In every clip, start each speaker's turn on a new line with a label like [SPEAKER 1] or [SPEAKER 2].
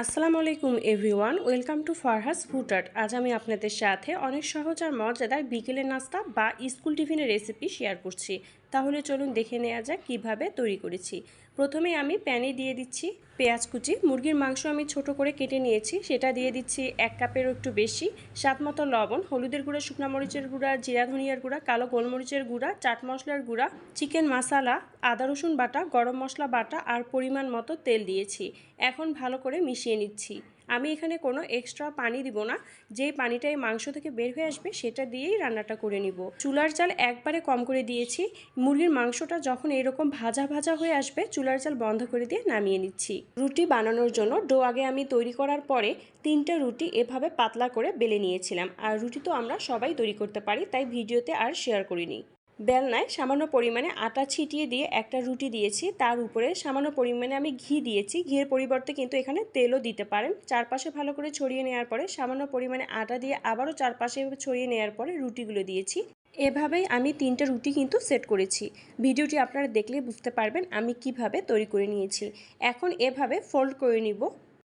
[SPEAKER 1] আসসালামু আলাইকুম everyone, welcome to Farha's food art. আজ আমি আপনাদের সাথে অনেক সহজ আর মজাদার বিকেলের নাস্তা বা স্কুল টিফিনের রেসিপি শেয়ার করছি। তাহলে চলুন দেখে নেওয়া যাক কীভাবে তৈরি করেছি। প্রথমে আমি প্যানে দিয়ে দিচ্ছি পেঁয়াজ কুচি। মুরগির মাংস আমি ছোট করে কেটে নিয়েছি, সেটা দিয়ে দিচ্ছি এক কাপেরও একটু বেশি। স্বাদ মতো লবণ, হলুদের গুঁড়া, শুকনা মরিচের গুঁড়া, জিরা, ধনিয়ার গুঁড়া, কালো গোলমরিচের গুঁড়া, চাট মশলার গুঁড়া, চিকেন মশলা আদা রসুন বাটা, গরম মশলা বাটা আর পরিমাণ মতো তেল দিয়েছি। এখন ভালো করে মিশিয়ে নিচ্ছি। আমি এখানে কোনো এক্সট্রা পানি দিব না। যেই পানিটা এই মাংস থেকে বের হয়ে আসবে সেটা দিয়েই রান্নাটা করে নিব। চুলার চাল একবারে কম করে দিয়েছি। মুরগির মাংসটা যখন এরকম ভাজা ভাজা হয়ে আসবে, চুলার চাল বন্ধ করে দিয়ে নামিয়ে নিচ্ছি। রুটি বানানোর জন্য ডো আগে আমি তৈরি করার পরে তিনটা রুটি এভাবে পাতলা করে বেলে নিয়েছিলাম। আর রুটি তো আমরা সবাই তৈরি করতে পারি, তাই ভিডিওতে আর শেয়ার করিনি। বেলনায় সামান্য পরিমাণে আটা ছিটিয়ে দিয়ে একটা রুটি দিয়েছি। তার উপরে সামান্য পরিমাণে আমি ঘি দিয়েছি। ঘিয়ের পরিবর্তে কিন্তু এখানে তেলও দিতে পারেন। চারপাশে ভালো করে ছড়িয়ে নেওয়ার পরে সামান্য পরিমাণে আটা দিয়ে আবারও চারপাশে ছড়িয়ে নেওয়ার পরে রুটিগুলো দিয়েছি। এভাবেই আমি তিনটে রুটি কিন্তু সেট করেছি। ভিডিওটি আপনারা দেখলে বুঝতে পারবেন আমি কীভাবে তৈরি করে নিয়েছি। এখন এভাবে ফোল্ড করে নিব।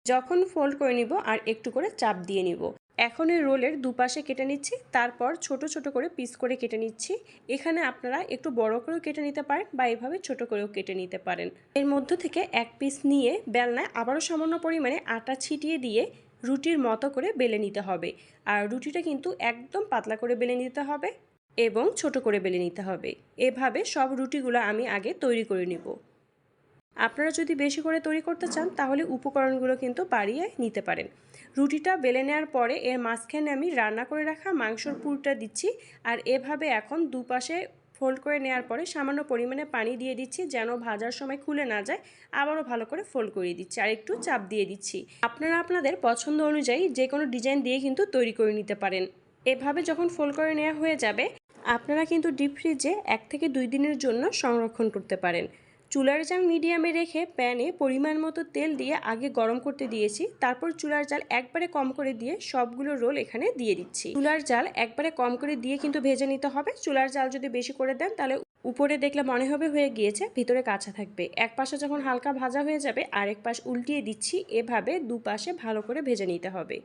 [SPEAKER 1] যখন ফোল্ড করে নিব আর একটু করে চাপ দিয়ে নিব। এখন এই রোলের দুপাশে কেটে নিচ্ছি, তারপর ছোট ছোট করে পিস করে কেটে নিচ্ছি। এখানে আপনারা একটু বড় করেও কেটে নিতে পারেন বা এভাবে ছোট করেও কেটে নিতে পারেন। এর মধ্য থেকে এক পিস নিয়ে বেলনায় আবারও সামান্য পরিমাণে আটা ছিটিয়ে দিয়ে রুটির মতো করে বেলে নিতে হবে। আর রুটিটা কিন্তু একদম পাতলা করে বেলে নিতে হবে এবং ছোট করে বেলে নিতে হবে। এভাবে সব রুটিগুলো আমি আগে তৈরি করে নিব। আপনারা যদি বেশি করে তৈরি করতে চান, তাহলে উপকরণগুলো কিন্তু বাড়িয়ে নিতে পারেন। রুটিটা বেলে নেওয়ার পরে এর মাঝখানে আমি রান্না করে রাখা মাংসর পুরটা দিচ্ছি আর এভাবে এখন দুপাশে ফোল্ড করে নেওয়ার পরে সামান্য পরিমাণে পানি দিয়ে দিচ্ছি যেন ভাজার সময় খুলে না যায়। আবারও ভালো করে ফোল্ড করে দিচ্ছি আর একটু চাপ দিয়ে দিচ্ছি। আপনারা আপনাদের পছন্দ অনুযায়ী যে কোনো ডিজাইন দিয়ে কিন্তু তৈরি করে নিতে পারেন। এভাবে যখন ফোল্ড করে নেওয়া হয়ে যাবে, আপনারা কিন্তু ডিপ ফ্রিজে এক থেকে দুই দিনের জন্য সংরক্ষণ করতে পারেন। চুলার জাল মিডিয়ামে রেখে প্যানে পরিমাণ মতো তেল দিয়ে আগে গরম করতে দিয়েছি। তারপর চুলার জাল একবারে কম করে দিয়ে সবগুলো রোল এখানে দিয়ে দিচ্ছি। চুলার জাল একবারে কম করে দিয়ে কিন্তু ভেজে নিতে হবে। চুলার জাল যদি বেশি করে দেন তাহলে উপরে দেখলে মনে হবে হয়ে গিয়েছে, ভিতরে কাঁচা থাকবে। এক পাশে যখন হালকা ভাজা হয়ে যাবে, আরেক পাশ উল্টিয়ে দিচ্ছি। এভাবে দুপাশে ভালো করে ভেজে নিতে হবে।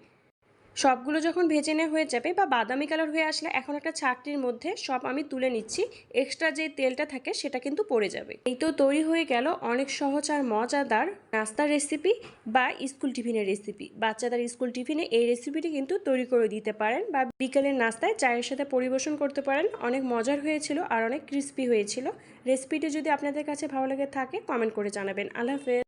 [SPEAKER 1] সবগুলো যখন ভেজে নেওয়া হয়ে যাবে বা বাদামি কালার হয়ে আসলে এখন একটা ছাকটির মধ্যে সব আমি তুলে নিচ্ছি। এক্সট্রা যে তেলটা থাকে সেটা কিন্তু পড়ে যাবে। এই তো তৈরি হয়ে গেল অনেক সহজ আর মজাদার নাস্তার রেসিপি বা স্কুল টিফিনের রেসিপি বাচ্চাদের স্কুল টিফিনে এই রেসিপিটি কিন্তু তৈরি করে দিতে পারেন বা বিকেলের নাস্তায় চায়ের সাথে পরিবেশন করতে পারেন। অনেক মজার হয়েছিল আর অনেক ক্রিস্পি হয়েছিল। রেসিপিটি যদি আপনাদের কাছে ভালো লেগে থাকে কমেন্ট করে জানাবেন। আল্লাহ হাফেজ।